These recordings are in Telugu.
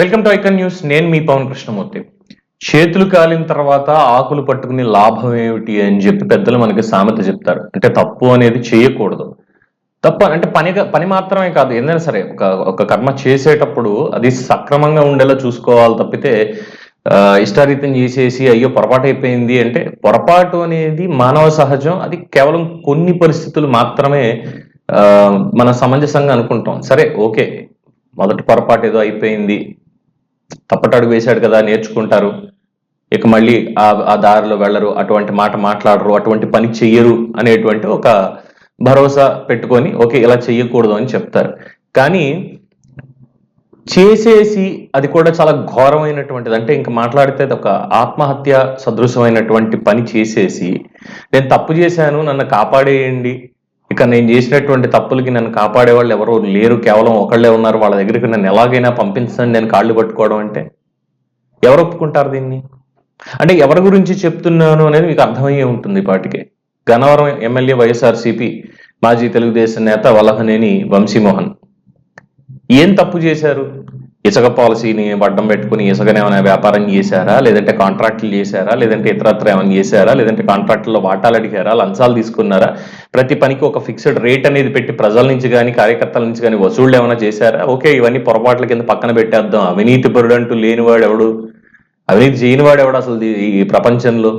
Welcome to icon news. నేను మీ పవన్ కృష్ణమూర్తి. చేతులు కాలిన తర్వాత ఆకులు పట్టుకునే లాభం ఏమిటి అని చెప్పి పెద్దలు మనకి సామెత చెప్తారు. అంటే తప్పు అనేది చేయకూడదు. తప్ప అంటే పని పని మాత్రమే కాదు ఏదైనా సరే ఒక ఒక కర్మ చేసేటప్పుడు అది సక్రమంగా ఉండేలా చూసుకోవాలి తప్పితే ఇష్టారీతం చేసేసి అయ్యో పొరపాటు అయిపోయింది అంటే పొరపాటు అనేది మానవ సహజం అది కేవలం కొన్ని పరిస్థితులు మాత్రమే మన మనం సమంజసంగా అనుకుంటాం. సరే ఓకే. మొదటి పొరపాటు ఏదో అయిపోయింది. తప్పటడుగు వేశాడు కదా నేర్చుకుంటారు. ఇక మళ్ళీ ఆ ఆ దారిలో వెళ్ళరు అటువంటి మాట మాట్లాడరు అటువంటి పని చెయ్యరు అనేటువంటి ఒక భరోసా పెట్టుకొని ఓకే ఇలా చెయ్యకూడదు అని చెప్తారు. కానీ చేసేసి అది కూడా చాలా ఘోరమైనటువంటిది. అంటే ఇంకా మాట్లాడితే అది ఒక ఆత్మహత్య సదృశమైనటువంటి పని చేసేసి నేను తప్పు చేశాను నన్ను కాపాడేయండి ఇక నేను చేసినటువంటి తప్పులకి నన్ను కాపాడే వాళ్ళు ఎవరో లేరు కేవలం ఒకళ్ళే ఉన్నారు. వాళ్ళ దగ్గరికి నన్ను ఎలాగైనా పంపించండి నేను కాళ్ళు పట్టుకోవడం అంటే ఎవరు ఒప్పుకుంటారు దీన్ని? అంటే ఎవరి గురించి చెప్తున్నాను అనేది మీకు అర్థమయ్యే ఉంటుంది పాటికే గన్నవరం ఎమ్మెల్యే వైఎస్ఆర్సీపీ మాజీ తెలుగుదేశం నేత వల్లభనేని వంశీమోహన్. ఏం తప్పు చేశారు? ఇసుక పాలసీని అడ్డం పెట్టుకుని ఇసుకని ఏమైనా వ్యాపారం చేశారా? లేదంటే కాంట్రాక్టులు చేశారా? లేదంటే ఇతరత్ర ఏమైనా చేశారా? లేదంటే కాంట్రాక్టుల్లో వాటాలు అడిగారా? లంచాలు తీసుకున్నారా? ప్రతి పనికి ఒక ఫిక్స్డ్ రేట్ అనేది పెట్టి ప్రజల నుంచి కానీ కార్యకర్తల నుంచి కానీ వసూళ్ళు ఏమైనా చేశారా? ఓకే ఇవన్నీ పొరపాట్ల కింద పక్కన పెట్టేద్దాం. అవినీతి పరుడు అంటూ లేనివాడు ఎవడు అవినీతి చేయనివాడు ఎవడు అసలు ఈ ఈ ప్రపంచంలో?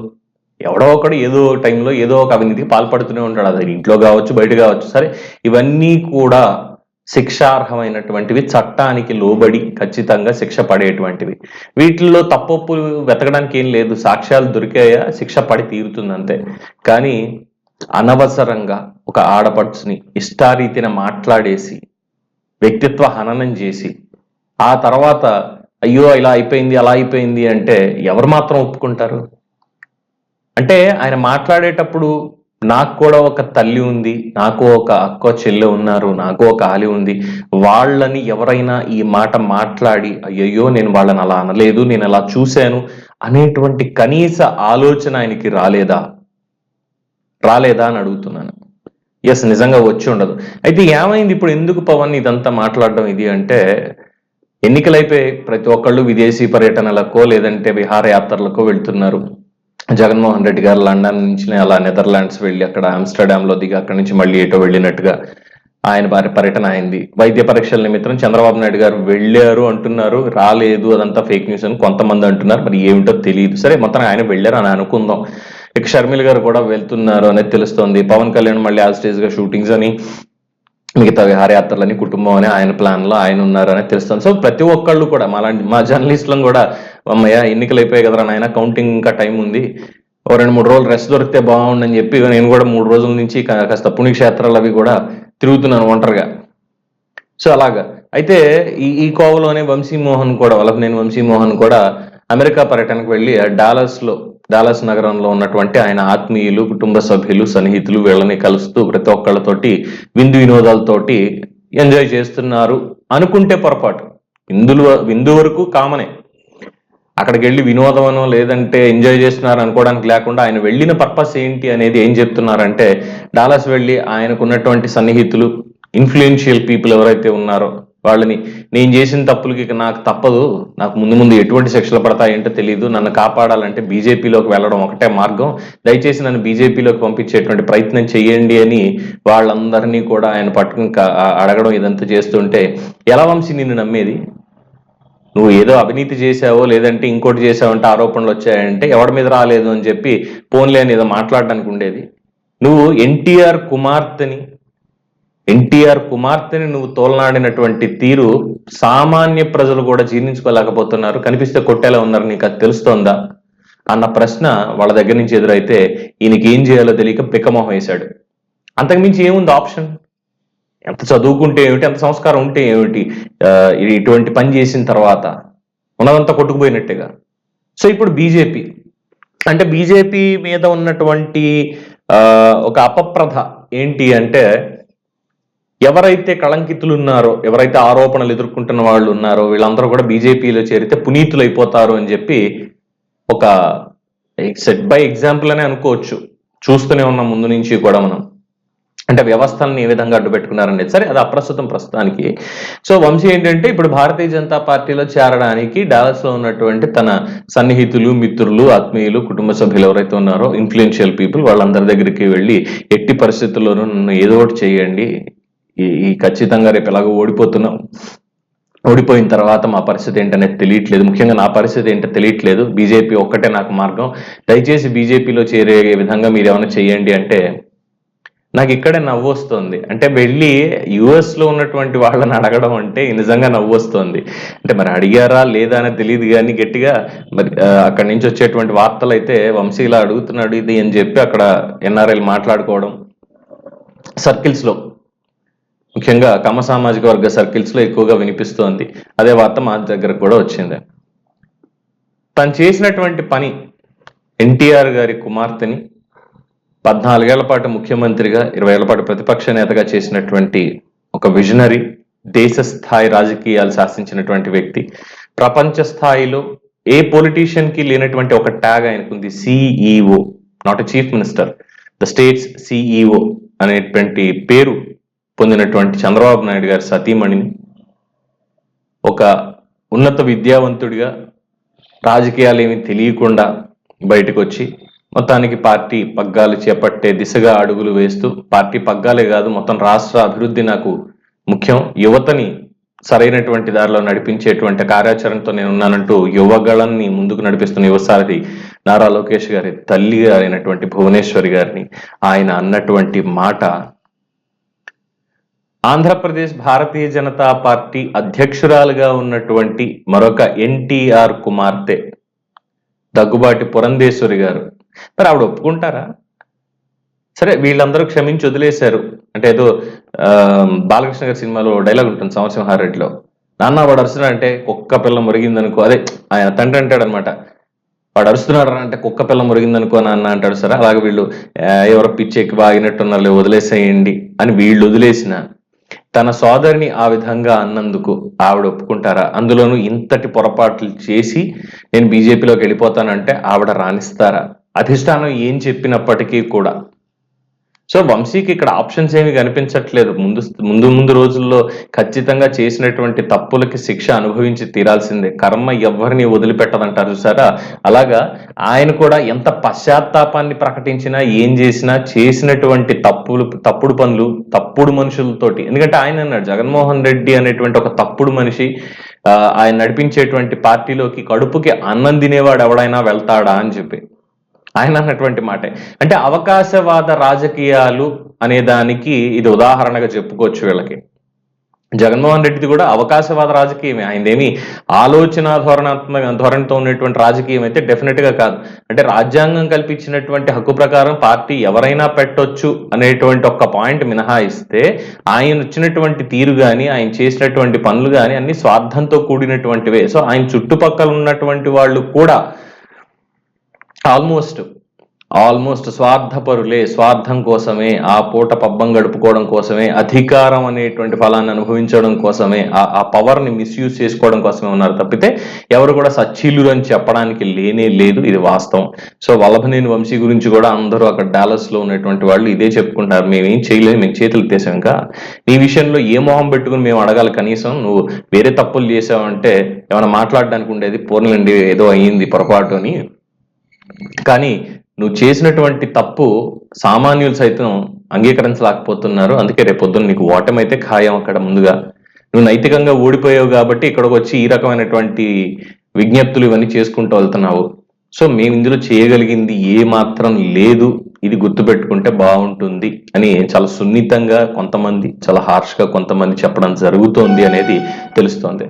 ఎవడో ఒకడు ఏదో టైంలో ఏదో ఒక అవినీతికి పాల్పడుతూనే ఉంటాడు. అది ఇంట్లో కావచ్చు బయట కావచ్చు. సరే ఇవన్నీ కూడా శిక్షార్హమైనటువంటివి చట్టానికి లోబడి ఖచ్చితంగా శిక్ష పడేటువంటివి. వీటిల్లో తప్పొప్పులు వెతకడానికి ఏం లేదు. సాక్ష్యాలు దొరికాయా శిక్ష పడి తీరుతుందంతే. కానీ అనవసరంగా ఒక ఆడపడుచుని ఇష్టారీతిన మాట్లాడేసి వ్యక్తిత్వ హననం చేసి ఆ తర్వాత అయ్యో ఇలా అయిపోయింది అలా అయిపోయింది అంటే ఎవరు మాత్రం ఒప్పుకుంటారు? అంటే ఆయన మాట్లాడేటప్పుడు నాకు కూడా ఒక తల్లి ఉంది నాకు ఒక అక్క చెల్లె ఉన్నారు నాకు ఒక ఆలి ఉంది. వాళ్ళని ఎవరైనా ఈ మాట మాట్లాడి అయ్యయ్యో నేను వాళ్ళని అలా అనలేదు నేను అలా చూశాను అనేటువంటి కనీస ఆలోచన ఆయనకి రాలేదా? రాలేదా అని అడుగుతున్నాను. ఎస్ నిజంగా వచ్చి ఉండదు. అయితే ఏమైంది ఇప్పుడు ఎందుకు పవన్ ఇదంతా మాట్లాడడం ఇది అంటే ఎన్నికలైపోయి ప్రతి ఒక్కళ్ళు విదేశీ పర్యటనలకో లేదంటే విహారయాత్రలకో వెళ్తున్నారు. జగన్మోహన్ రెడ్డి గారు లండన్ నుంచి అలా నెదర్లాండ్స్ వెళ్ళి అక్కడ ఆమ్స్టర్డామ్లో దిగి అక్కడి నుంచి మళ్ళీ ఎటో వెళ్ళినట్టుగా ఆయన భార్య పర్యటన అయింది. వైద్య పరీక్షల నిమిత్తం చంద్రబాబు నాయుడు గారు వెళ్ళారు అంటున్నారు. రాలేదు అదంతా ఫేక్ న్యూస్ అని కొంతమంది అంటున్నారు. మరి ఏమిటో తెలియదు. సరే మొత్తం ఆయన వెళ్ళారు అని అనుకుందాం. ఇక షర్మిల గారు కూడా వెళ్తున్నారు అనేది తెలుస్తోంది. పవన్ కళ్యాణ్ మళ్ళీ ఆ స్టేజ్గా షూటింగ్స్ అని మిగతా విహారయాత్రలని కుటుంబం అని ఆయన ప్లాన్లో ఆయన ఉన్నారు అనేది తెలుస్తుంది. సో ప్రతి ఒక్కళ్ళు కూడా మా లాంటి మా జర్నలిస్టులను కూడా అమ్మయ్య ఎన్నికలు అయిపోయాయి కదరా నాయన కౌంటింగ్ ఇంకా టైం ఉంది. ఓ రెండు మూడు రోజులు రెస్ట్ దొరికితే బాగుండని చెప్పి నేను కూడా మూడు రోజుల నుంచి కాస్త పుణ్యక్షేత్రాలు అవి కూడా తిరుగుతున్నాను ఒంటరిగా. సో అలాగా. అయితే ఈ ఈ కోవలోనే వంశీమోహన్ కూడా వల్లభనేని వంశీమోహన్ కూడా అమెరికా పర్యటనకు వెళ్ళి డాలస్లో డాలస్ నగరంలో ఉన్నటువంటి ఆయన ఆత్మీయులు కుటుంబ సభ్యులు సన్నిహితులు వీళ్ళని కలుస్తూ ప్రతి ఒక్కళ్ళతోటి విందు వినోదాలతోటి ఎంజాయ్ చేస్తున్నారు అనుకుంటే పొరపాటు. విందులు విందు వరకు కామనే. అక్కడికి వెళ్ళి వినోదమనో లేదంటే ఎంజాయ్ చేస్తున్నారు అనుకోవడానికి లేకుండా ఆయన వెళ్ళిన పర్పస్ ఏంటి అనేది ఏం చెప్తున్నారంటే డాలస్ వెళ్ళి ఆయనకున్నటువంటి సన్నిహితులు ఇన్ఫ్లుయెన్షియల్ పీపుల్ ఎవరైతే ఉన్నారో వాళ్ళని నేను చేసిన తప్పులకి ఇక నాకు తప్పదు నాకు ముందు ముందు ఎటువంటి శిక్షలు పడతాయంటో తెలియదు నన్ను కాపాడాలంటే బీజేపీలోకి వెళ్ళడం ఒకటే మార్గం దయచేసి నన్ను బీజేపీలోకి పంపించేటువంటి ప్రయత్నం చేయండి అని వాళ్ళందరినీ కూడా ఆయన పట్టుకుని అడగడం ఇదంతా చేస్తుంటే ఎలా వంశీ నిన్ను నమ్మేది? నువ్వు ఏదో అవినీతి చేసావో లేదంటే ఇంకోటి చేసావంటే ఆరోపణలు వచ్చాయంటే ఎవరి మీద రాలేదు అని చెప్పి పోన్లే అని ఏదో మాట్లాడడానికి ఉండేది. నువ్వు ఎన్టీఆర్ కుమార్తెని ఎన్టీఆర్ కుమార్తెని నువ్వు తోలనాడినటువంటి తీరు సామాన్య ప్రజలు కూడా జీర్ణించుకోలేకపోతున్నారు. కనిపిస్తే కొట్టేలా ఉన్నారు. నీకు అది తెలుస్తోందా? అన్న ప్రశ్న వాళ్ళ దగ్గర నుంచి ఎదురైతే ఈయనకి ఏం చేయాలో తెలియక పికమోహం వేశాడు. అంతకుమించి ఏముంది ఆప్షన్? ఎంత చదువుకుంటే ఏమిటి ఎంత సంస్కారం ఉంటే ఏమిటి ఇటువంటి పని చేసిన తర్వాత ఉన్నదంతా కొట్టుకుపోయినట్టుగా. సో ఇప్పుడు బీజేపీ అంటే బీజేపీ మీద ఉన్నటువంటి ఒక అపప్రథ ఏంటి అంటే ఎవరైతే కళంకితులు ఉన్నారో ఎవరైతే ఆరోపణలు ఎదుర్కొంటున్న వాళ్ళు ఉన్నారో వీళ్ళందరూ కూడా బీజేపీలో చేరితే పునీతులు అయిపోతారు అని చెప్పి ఒక సెట్ బై ఎగ్జాంపుల్ అనే అనుకోవచ్చు. చూస్తూనే ఉన్నాం ముందు నుంచి కూడా మనం. అంటే వ్యవస్థలను ఏ విధంగా అడ్డు పెట్టుకున్నారనేది సరే అది అప్రస్తుతం ప్రస్తుతానికి. సో వంశీ ఏంటంటే ఇప్పుడు భారతీయ జనతా పార్టీలో చేరడానికి డాలస్లో ఉన్నటువంటి తన సన్నిహితులు మిత్రులు ఆత్మీయులు కుటుంబ సభ్యులు ఎవరైతే ఉన్నారో ఇన్ఫ్లుయెన్షియల్ పీపుల్ వాళ్ళందరి దగ్గరికి వెళ్ళి ఎట్టి పరిస్థితుల్లోనూ నన్ను ఏదో ఒకటి చేయండి. ఈ ఈ ఖచ్చితంగా రేపు ఎలాగో ఓడిపోతున్నాం. ఓడిపోయిన తర్వాత మా పరిస్థితి ఏంటనేది తెలియట్లేదు. ముఖ్యంగా నా పరిస్థితి ఏంటో తెలియట్లేదు. బీజేపీ ఒక్కటే నాకు మార్గం. దయచేసి బీజేపీలో చేరే విధంగా మీరు ఏమైనా చేయండి అంటే నాకు ఇక్కడే నవ్వు వస్తుంది. అంటే వెళ్ళి యుఎస్లో ఉన్నటువంటి వాళ్ళని అడగడం అంటే నిజంగా నవ్వు వస్తుంది. అంటే మరి అడిగారా లేదా అనేది తెలియదు కానీ గట్టిగా మరి అక్కడి నుంచి వచ్చేటువంటి వార్తలు అయితే వంశీ ఇలా అడుగుతున్నాడు ఇది అని చెప్పి అక్కడ ఎన్ఆర్ఐలు మాట్లాడుకోవడం. సర్కిల్స్లో ముఖ్యంగా కమ సామాజిక వర్గ సర్కిల్స్లో ఎక్కువగా వినిపిస్తోంది. అదే వార్త మా దగ్గర కూడా వచ్చింది. తను చేసినటువంటి పని ఎన్టీఆర్ గారి కుమార్తెని పద్నాలుగేళ్ళ పాటు ముఖ్యమంత్రిగా ఇరవై ఏళ్ళ పాటు ప్రతిపక్ష నేతగా చేసినటువంటి ఒక విజనరీ దేశ స్థాయి రాజకీయాలు శాసించినటువంటి వ్యక్తి ప్రపంచ స్థాయిలో ఏ పొలిటీషియన్కి లేనటువంటి ఒక tag ఆయనకుంది CEO not chief minister the states CEO అనేటువంటి పేరు పొందినటువంటి చంద్రబాబు నాయుడు గారి సతీమణిని ఒక ఉన్నత విద్యావంతుడిగా రాజకీయాలు ఏమీ తెలియకుండా బయటకు వచ్చి మొత్తానికి పార్టీ పగ్గాలు చేపట్టే దిశగా అడుగులు వేస్తూ పార్టీ పగ్గాలే కాదు మొత్తం రాష్ట్ర అభివృద్ధి నాకు ముఖ్యం. యువతని సరైనటువంటి దారిలో నడిపించేటువంటి కార్యాచరణతో నేను ఉన్నానంటూ యువగళాన్ని ముందుకు నడిపిస్తున్న యువసారథి నారా లోకేష్ గారి తల్లి గారైనటువంటి భువనేశ్వరి గారిని ఆయన అన్నటువంటి మాట. ఆంధ్రప్రదేశ్ భారతీయ జనతా పార్టీ అధ్యక్షురాలుగా ఉన్నటువంటి మరొక ఎన్టీఆర్ కుమార్తె దగ్గుబాటి పురంధేశ్వరి గారు. మరి ఆవిడ ఒప్పుకుంటారా? సరే వీళ్ళందరూ క్షమించి వదిలేశారు. అంటే ఏదో ఆ, బాలకృష్ణ గారి సినిమాలో డైలాగ్ ఉంటుంది సంవత్సరంహారెడ్డిలో నాన్న వాడు అరుస్తున్నాడు అంటే కుక్క పిల్ల మురిగిందనుకో. అదే ఆయన తండ్రి అంటాడు అనమాట వాడు అరుస్తున్నాడు రా అంటే కుక్క పిల్ల మురిగిందనుకో నాన్న అంటాడు. సరే అలాగే వీళ్ళు ఎవరో పిచ్చి ఎక్కి బాగినట్టున్నారు వదిలేసేయండి అని వీళ్ళు వదిలేసిన తన సోదరిని ఆ విధంగా అన్నందుకు ఆవిడ ఒప్పుకుంటారా? అందులోనూ ఇంతటి పొరపాట్లు చేసి నేను బీజేపీలోకి వెళ్ళిపోతానంటే ఆవిడ రాణిస్తారా? అధిష్టానం ఏం చెప్పినప్పటికీ కూడా. సో వంశీకి ఇక్కడ ఆప్షన్స్ ఏమి కనిపించట్లేదు. ముందు ముందు ముందు రోజుల్లో ఖచ్చితంగా చేసినటువంటి తప్పులకి శిక్ష అనుభవించి తీరాల్సిందే. కర్మ ఎవరిని వదిలిపెట్టదంటారు చూసారా? అలాగా ఆయన కూడా ఎంత పశ్చాత్తాపాన్ని ప్రకటించినా ఏం చేసినా చేసినటువంటి తప్పులు తప్పుడు పనులు తప్పుడు మనుషులతోటి ఎందుకంటే ఆయన అన్నాడు జగన్మోహన్ రెడ్డి అనేటువంటి ఒక తప్పుడు మనిషి ఆయన నడిపించేటువంటి పార్టీలోకి కడుపుకి అన్నం తినేవాడు ఎవడైనా వెళ్తాడా అని చెప్పి. ఆయన అన్నటువంటి మాటే. అంటే అవకాశవాద రాజకీయాలు అనే దానికి ఇది ఉదాహరణగా చెప్పుకోవచ్చు వీళ్ళకి. జగన్మోహన్ రెడ్డిది కూడా అవకాశవాద రాజకీయమే. ఆయనదేమి ఆలోచన ధోరణాత్మక ధోరణితో ఉన్నటువంటి రాజకీయం అయితే డెఫినెట్గా కాదు. అంటే రాజ్యాంగం కల్పించినటువంటి హక్కు ప్రకారం పార్టీ ఎవరైనా పెట్టొచ్చు అనేటువంటి ఒక్క పాయింట్ మినహాయిస్తే ఆయన వచ్చినటువంటి తీరు కానీ ఆయన చేసినటువంటి పనులు కానీ అన్ని స్వార్థంతో కూడినటువంటివే. సో ఆయన చుట్టుపక్కల ఉన్నటువంటి వాళ్ళు కూడా ఆల్మోస్ట్ ఆల్మోస్ట్ స్వార్థపరులే స్వార్థం కోసమే ఆ పూట పబ్బం గడుపుకోవడం కోసమే అధికారం అనేటువంటి ఫలాన్ని అనుభవించడం కోసమే ఆ ఆ పవర్ని మిస్యూజ్ చేసుకోవడం కోసమే ఉన్నారు తప్పితే ఎవరు కూడా సచ్చీలురు అని చెప్పడానికి లేనే లేదు ఇది వాస్తవం. సో వల్లభనేని వంశీ గురించి కూడా అందరూ అక్కడ డాలస్లో ఉన్నటువంటి వాళ్ళు ఇదే చెప్పుకుంటారు మేమేం చేయలేదు మేము చేతులు ఎత్తేసాం ఇంకా నీ విషయంలో ఏ మొహం పెట్టుకుని మేము అడగాలి కనీసం? నువ్వు వేరే తప్పులు చేసావంటే ఏమైనా మాట్లాడడానికి ఉండేది పూర్ణలండి ఏదో అయ్యింది పొరపాటు అని కానీ నువ్వు చేసినటువంటి తప్పు సామాన్యులు సైతం అంగీకరించలేకపోతున్నారు. అందుకే రేపు పొద్దున్న నీకు ఓటమైతే ఖాయం అక్కడ ముందుగా. నువ్వు నైతికంగా ఓడిపోయావు కాబట్టి ఇక్కడికి వచ్చి ఈ రకమైనటువంటి విజ్ఞప్తులు ఇవన్నీ చేసుకుంటూ వెళ్తున్నావు. సో మేము ఇందులో చేయగలిగింది ఏ మాత్రం లేదు. ఇది గుర్తుపెట్టుకుంటే బాగుంటుంది అని చాలా సున్నితంగా కొంతమంది చాలా హార్ష్గా కొంతమంది చెప్పడం జరుగుతోంది అనేది తెలుస్తోంది.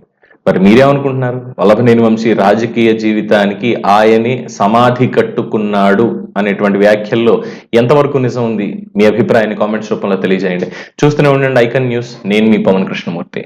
మరి మీరేమనుకుంటున్నారు? వల్లభనేని వంశీ రాజకీయ జీవితానికి ఆయనే సమాధి కట్టుకున్నాడు అనేటువంటి వ్యాఖ్యల్లో ఎంతవరకు నిజం ఉంది? మీ అభిప్రాయాన్ని కామెంట్స్ రూపంలో తెలియజేయండి. చూస్తూనే ఉండండి ఐకన్ న్యూస్. నేను మీ పవన్ కృష్ణమూర్తి.